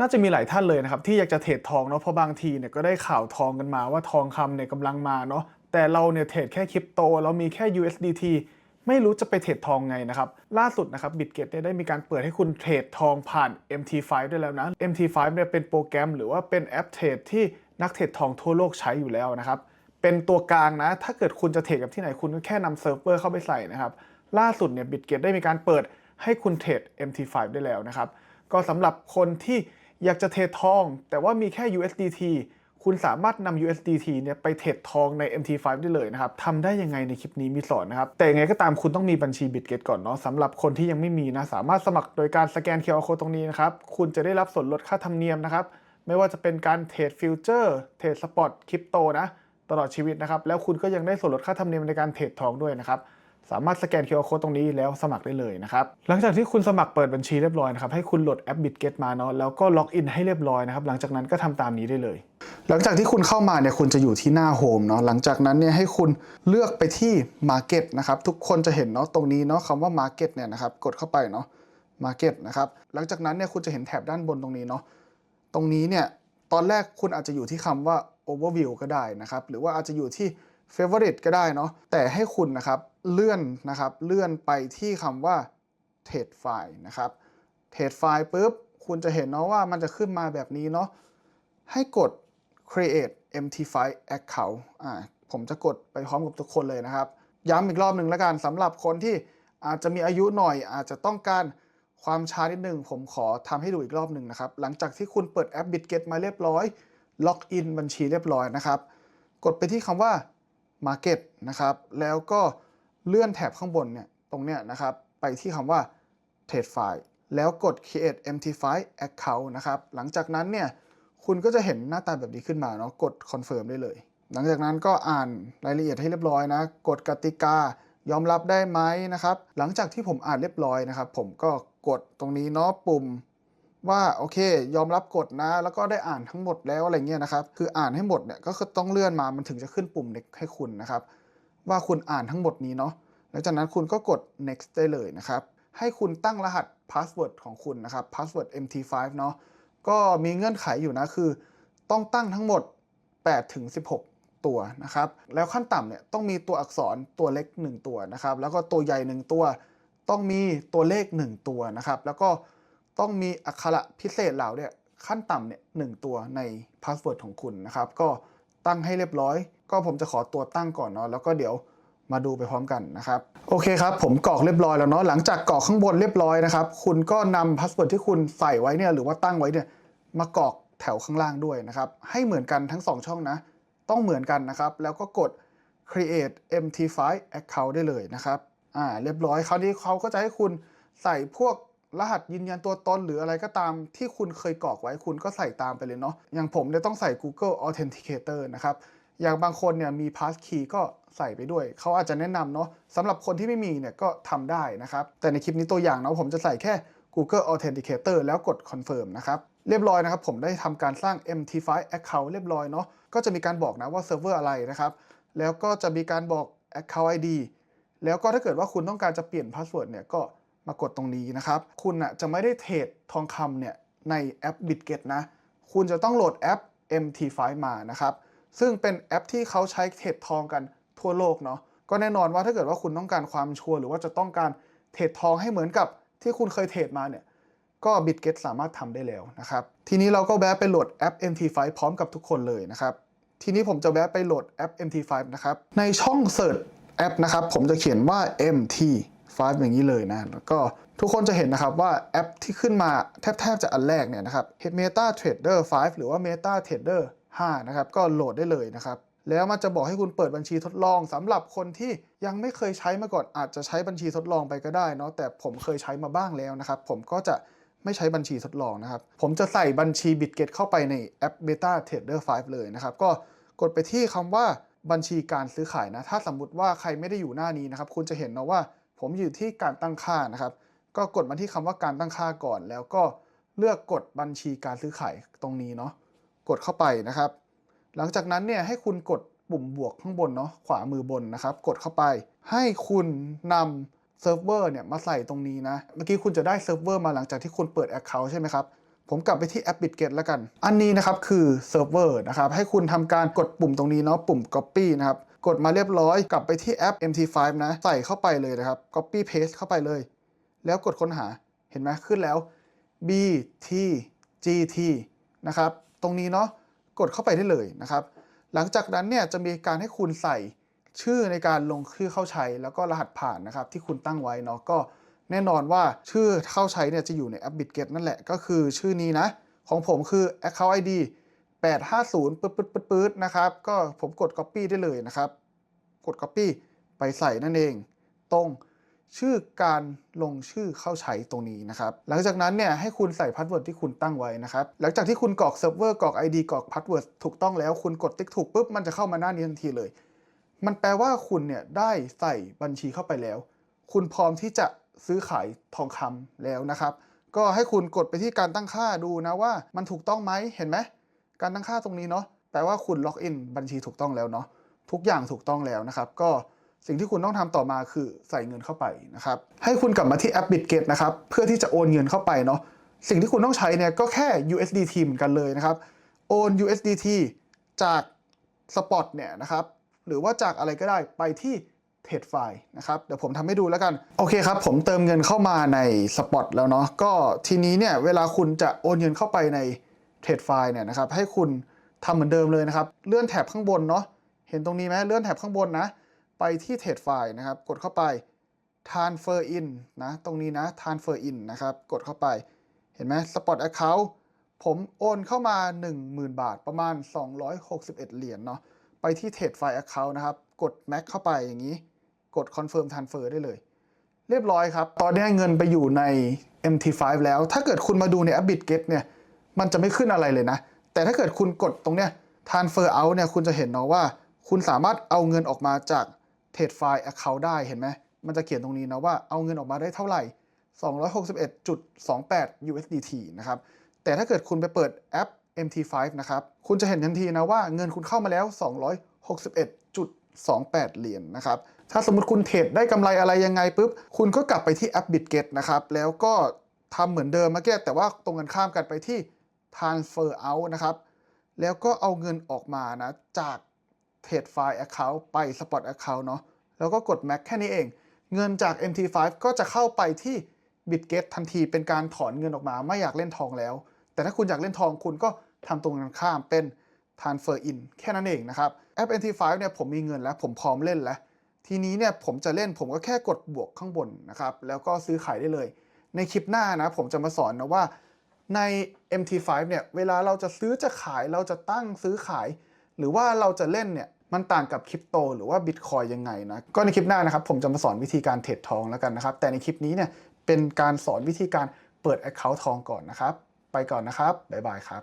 น่าจะมีหลายท่านเลยนะครับที่อยากจะเทรดทองเนาะเพราะบางทีเนี่ยก็ได้ข่าวทองกันมาว่าทองคำเนี่ยกำลังมาเนาะแต่เราเนี่ยเทรดแค่คริปโตเรามีแค่ USDT ไม่รู้จะไปเทรดทองไงนะครับ ล่าสุดนะครับบิตเกตได้มีการเปิดให้คุณเทรดทองผ่าน MT5 ได้แล้วนะ MT5 เนี่ยเป็นโปรแกรมหรือว่าเป็นแอปเทรดที่นักเทรดทองทั่วโลกใช้อยู่แล้วนะครับ เป็นตัวกลางนะ ถ้าเกิดคุณจะเทรดกับที่ไหนคุณก็แค่นำเซิร์ฟเวอร์เข้าไปใส่นะครับ ล่าสุดเนี่ยบิตเกตได้มีการเปิดให้คุณเทรด MT5 ได้แล้วนะครับ ก็สำหรับคนที่ อยากจะเทรดทอง แต่ว่ามีแค่ USDT คุณสามารถนำ USDT เนี่ยไปเทรดทองใน MT5 ได้เลยนะครับทำได้ยังไงในคลิปนี้มีสอนนะครับ แต่ยังไงก็ตามคุณต้องมีบัญชี Bitget ก่อนเนาะสำหรับคนที่ยังไม่มีนะ สามารถสมัครโดยการสแกน QR Code ตรงนี้นะครับ คุณจะได้รับส่วนลดค่าธรรมเนียมนะครับ ไม่ว่าจะเป็นการเทรดฟิวเจอร์ เทรดสปอต คริปโตนะ ตลอดชีวิตนะครับ แล้วคุณก็ยังได้ส่วนลดค่าธรรมเนียมในการเทรดทองด้วยนะครับ สามารถสแกน QR Code ตรงนี้แล้วสมัครได้เลยนะครับ หลังจากที่คุณสมัครเปิดบัญชีเรียบร้อยนะครับ ให้คุณโหลดแอป BitGet มาเนาะ แล้วก็ล็อกอินให้เรียบร้อยนะครับ หลังจากนั้นก็ทำตามนี้ได้เลย หลังจากที่คุณเข้ามาเนี่ย คุณจะอยู่ที่หน้าโฮมเนาะ หลังจากนั้นเนี่ยให้คุณเลือกไปที่ Market นะครับ ทุกคนจะเห็นเนาะตรงนี้เนาะคำว่า Market เนี่ยนะครับ กดเข้าไปเนาะ Market นะครับ หลังจากนั้นเนี่ยคุณจะเห็นแถบด้านบนตรงนี้เนาะ ตรงนี้เนี่ยตอนแรกคุณอาจจะอยู่ที่คำว่า overview ก็ได้นะครับ หรือว่าอาจจะอยู่ที่ favorite ก็ได้เนาะ แต่ให้คุณนะครับ เลื่อนนะครับ เลื่อนไปที่คำว่า trade file นะครับ trade file ปุ๊บ คุณจะเห็นเนาะว่ามันจะขึ้นมาแบบนี้เนาะให้กด create mt5 account อ่าผมจะกดไปพร้อมกับทุกคนเลยนะครับ ย้ำอีกรอบหนึ่งแล้วกันสำหรับคนที่อาจจะมีอายุหน่อยอาจจะต้องการความช้านิดนึง ผมขอทำให้ดูอีกรอบหนึ่งนะครับ หลังจากที่คุณเปิดแอป BitGet มาเรียบร้อย ล็อกอินบัญชีเรียบร้อยนะครับ กดไปที่คำว่า Market นะครับ แล้วก็ เลื่อนแถบข้างบนเนี่ยตรงเนี้ยนะครับไปที่คำว่า Trade File แล้วกด Create MT5 Account นะครับหลังจากนั้นเนี่ยคุณก็จะเห็นหน้าตาแบบนี้ขึ้นมาเนาะกด Confirm ได้เลย หลังจากนั้นก็อ่านรายละเอียดให้เรียบร้อยนะ กดกติกายอมรับได้ไหมนะครับ หลังจากที่ผมอ่านเรียบร้อยนะครับ ผมก็กดตรงนี้เนาะปุ่มว่าโอเค ยอมรับกฎนะ แล้วก็ได้อ่านทั้งหมดแล้วอะไรเงี้ยนะครับ คืออ่านให้หมดเนี่ยก็คือต้องเลื่อนมามันถึงจะขึ้นปุ่มให้คุณนะครับ ว่าคุณอ่านทั้งหมดนี้เนาะหลังจากนั้นคุณก็กด next ได้เลยนะครับ ให้คุณตั้งรหัส password ของคุณนะครับ password mt5 เนาะก็มีเงื่อนไขอยู่นะคือ ต้องตั้งทั้งหมด8ถึง16 ตัวนะครับ แล้วขั้นต่ำเนี่ยต้องมีตัวอักษรตัวเล็ก 1 ตัวนะครับ แล้วก็ตัวใหญ่ 1 ตัว ต้องมีตัวเลข 1 ตัวนะครับ แล้วก็ต้องมีอักขระพิเศษเหล่าเนี่ยขั้นต่ำเนี่ยหตัวในพาสเวิร์ดของคุณนะครับ ก็ตั้งให้เรียบร้อย ก็ผมจะขอตัวตั้งก่อนเนาะแล้วก็เดี๋ยวมาดูไปพร้อมกันนะครับ โอเคครับ ผมกรอกเรียบร้อยแล้วเนาะหลังจากกรอกข้างบนเรียบร้อยนะครับ คุณก็นำพาสเวิร์ดที่คุณใส่ไว้เนี่ยหรือว่าตั้งไว้เนี่ยมากรอกแถวข้างล่างด้วยนะครับ ให้เหมือนกันทั้ง 2 ช่องนะ ต้องเหมือนกันนะครับ แล้วก็กด create mt5 account ได้เลยนะครับอ่าเรียบร้อยคราวนี้เขาก็จะให้คุณใส่พวกรหัสยืนยันตัวตนหรืออะไรก็ตามที่คุณเคยกรอกไว้คุณก็ใส่ตามไปเลยเนาะอย่างผมเนี่ยต้องใส่ Google Authenticator นะครับ อย่างบางคนเนี่ยมี Passkey ก็ใส่ไปด้วย เขาอาจจะแนะนำเนาะสำหรับคนที่ไม่มีเนี่ยก็ทำได้นะครับ แต่ในคลิปนี้ตัวอย่างเนาะผมจะใส่แค่ Google Authenticator แล้วกด Confirm นะครับ เรียบร้อยนะครับ ผมได้ทำการสร้าง MT5 Account เรียบร้อยเนาะก็จะมีการบอกนะว่าเซิร์ฟเวอร์อะไรนะครับ แล้วก็จะมีการบอก Account ID แล้วก็ถ้าเกิดว่าคุณต้องการจะเปลี่ยนพาสเวิร์ดเนี่ยก็มากดตรงนี้นะครับ คุณอะจะไม่ได้เทรดทองคำเนี่ยในแอป BitGet นะ คุณจะต้องโหลดแอป MT5 มานะครับ ซึ่งเป็นแอปที่เขาใช้เทรดทองกันทั่วโลกเนาะก็แน่นอนว่าถ้าเกิดว่าคุณต้องการความชัวร์หรือว่าจะต้องการเทรดทองให้เหมือนกับที่คุณเคยเทรดมาเนี่ยก็ BitGet สามารถทำได้แล้วนะครับ ทีนี้เราก็แวะไปโหลดแอป MT5 พร้อมกับทุกคนเลยนะครับ ทีนี้ผมจะแวะไปโหลดแอป MT5 นะครับ ในช่องเสิร์ชแอปนะครับ ผมจะเขียนว่า MT 5 อย่างนี้เลยนะ แล้วก็ทุกคนจะเห็นนะครับว่าแอปที่ขึ้นมาแทบๆจะอันแรกเนี่ยนะครับ Meta Trader 5 หรือว่า Meta Trader 5นะครับก็โหลดได้เลยนะครับแล้วมันจะบอกให้คุณเปิดบัญชีทดลองสำหรับคนที่ยังไม่เคยใช้มาก่อนอาจจะใช้บัญชีทดลองไปก็ได้เนาะแต่ผมเคยใช้มาบ้างแล้วนะครับ ผมก็จะไม่ใช้บัญชีทดลองนะครับ ผมจะใส่บัญชี BitGet เข้าไปในแอป Beta Trader 5 เลยนะครับ ก็กดไปที่คำว่าบัญชีการซื้อขายนะ ถ้าสมมติว่าใครไม่ได้อยู่หน้านี้นะครับ คุณจะเห็นเนาะว่า ผมอยู่ที่การตั้งค่านะครับ ก็กดมาที่คำว่าการตั้งค่าก่อน แล้วก็เลือกกดบัญชีการซื้อขายตรงนี้เนาะ กดเข้าไปนะครับ หลังจากนั้นเนี่ยให้คุณกดปุ่มบวกข้างบนเนาะขวามือบนนะครับ กดเข้าไป ให้คุณนำเซิร์ฟเวอร์เนี่ยมาใส่ตรงนี้นะ เมื่อกี้คุณจะได้เซิร์ฟเวอร์มาหลังจากที่คุณเปิด Account ใช่ไหมครับผมกลับไปที่แอป Bitget แล้วกัน อันนี้นะครับคือเซิร์ฟเวอร์นะครับ ให้คุณทำการกดปุ่มตรงนี้เนาะปุ่ม Copy นะครับ กดมาเรียบร้อย กลับไปที่แอป MT5 นะ ใส่เข้าไปเลยนะครับ Copy Paste เข้าไปเลย แล้วกดค้นหา เห็นไหมขึ้นแล้ว BTGT นะครับ ตรงนี้เนาะกดเข้าไปได้เลยนะครับ หลังจากนั้นเนี่ยจะมีการให้คุณใส่ชื่อในการลงชื่อเข้าใช้ แล้วก็รหัสผ่านนะครับ ที่คุณตั้งไว้เนาะก็แน่นอนว่าชื่อเข้าใช้เนี่ยจะอยู่ในแอป Bitget นั่นแหละก็คือชื่อนี้นะ ของผมคือ Account ID 850ปึ๊ดปึ๊ดปึ๊ดปึ๊ดนะครับ ก็ผมกด Copy ได้เลยนะครับ กด Copy ไปใส่นั่นเอง ตรง ชื่อการลงชื่อเข้าใช้ตรงนี้นะครับ หลังจากนั้นเนี่ยให้คุณใส่พาสเวิร์ดที่คุณตั้งไว้นะครับ หลังจากที่คุณกรอกเซิร์ฟเวอร์กรอก ID กรอกพาสเวิร์ดถูกต้องแล้วคุณกดติ๊กถูกปุ๊บมันจะเข้ามาหน้านี้ทันทีเลย มันแปลว่าคุณเนี่ยได้ใส่บัญชีเข้าไปแล้ว คุณพร้อมที่จะซื้อขายทองคำแล้วนะครับ ก็ให้คุณกดไปที่การตั้งค่าดูนะว่า มันถูกต้องไหมเห็นไหมการตั้งค่าตรงนี้เนาะแปลว่าคุณล็อกอินบัญชีถูกต้องแล้วเนาะทุกอย่างถูกต้องแล้วนะครับ ก็ สิ่งที่คุณต้องทำต่อมาคือใส่เงินเข้าไปนะครับ ให้คุณกลับมาที่แอป Bitget นะครับ เพื่อที่จะโอนเงินเข้าไปเนาะ สิ่งที่คุณต้องใช้เนี่ยก็แค่ USDT เหมือนกันเลยนะครับ โอน USDT จาก Spot เนี่ยนะครับ หรือว่าจากอะไรก็ได้ไปที่เทรดไฟล์นะครับ เดี๋ยวผมทำให้ดูแล้วกัน โอเคครับ ผมเติมเงินเข้ามาใน Spot แล้วเนาะ ก็ทีนี้เนี่ยเวลาคุณจะโอนเงินเข้าไปในเทรดไฟล์เนี่ยนะครับ ให้คุณทำเหมือนเดิมเลยนะครับ เลื่อนแถบข้างบนเนาะ เห็นตรงนี้ไหมเลื่อนแถบข้างบนนะ ไปที่เทรดไฟล์นะครับ กดเข้าไป transfer in นะ ตรงนี้นะ transfer in นะครับ กดเข้าไป เห็นไหม Spot Account ผมโอนเข้ามา 10,000 บาท ประมาณ 261 เหรียญเนาะ ไปที่เทรดไฟล์ Account นะครับ กด Mac เข้าไปอย่างนี้ กด Confirm Transfer ได้เลย เรียบร้อยครับ ตอนนี้เงินไปอยู่ใน MT5 แล้ว ถ้าเกิดคุณมาดูในแอป Bitget เนี่ย มันจะไม่ขึ้นอะไรเลยนะ แต่ถ้าเกิดคุณกดตรงเนี้ย transfer out เนี่ย คุณจะเห็นเนาะว่า คุณสามารถเอาเงินออกมาจาก เทรดไฟล์ account ได้เห็นไหมมันจะเขียนตรงนี้นะว่าเอาเงินออกมาได้เท่าไหร่ 261.28 USDT นะครับแต่ถ้าเกิดคุณไปเปิดแอป MT5 นะครับ คุณจะเห็นทันทีนะว่าเงินคุณเข้ามาแล้ว 261.28 เหรียญนะครับ ถ้าสมมติคุณเทรดได้กำไรอะไรยังไงปุ๊บ คุณก็กลับไปที่แอป Bitget นะครับ แล้วก็ทำเหมือนเดิมเมื่อกี้แต่ว่าตรงกันข้ามกันไปที่ transfer out นะครับ แล้วก็เอาเงินออกมานะจาก เทรดไฟล์ Account ไป Spot Account เนาะแล้วก็กด Mac แค่นี้เอง เงินจาก MT5 ก็จะเข้าไปที่ Bitget ทันทีเป็นการถอนเงินออกมาไม่อยากเล่นทองแล้ว แต่ถ้าคุณอยากเล่นทองคุณก็ทำตรงกันข้ามเป็น transfer in แค่นั้นเองนะครับแอป MT5 เนี่ยผมมีเงินแล้วผมพร้อมเล่นแล้วทีนี้เนี่ยผมจะเล่นผมก็แค่กดบวกข้างบนนะครับแล้วก็ซื้อขายได้เลย ในคลิปหน้านะผมจะมาสอนนะว่าใน MT5 เนี่ยเวลาเราจะซื้อจะขายเราจะตั้งซื้อขาย หรือว่าเราจะเล่นเนี่ย มันต่างกับคริปโตหรือว่าบิตคอยยังไงนะ ก็ในคลิปหน้านะครับ ผมจะมาสอนวิธีการเทรดทองแล้วกันนะครับ แต่ในคลิปนี้เนี่ยเป็นการสอนวิธีการเปิด Account ทองก่อนนะครับ ไปก่อนนะครับ บ๊ายบายครับ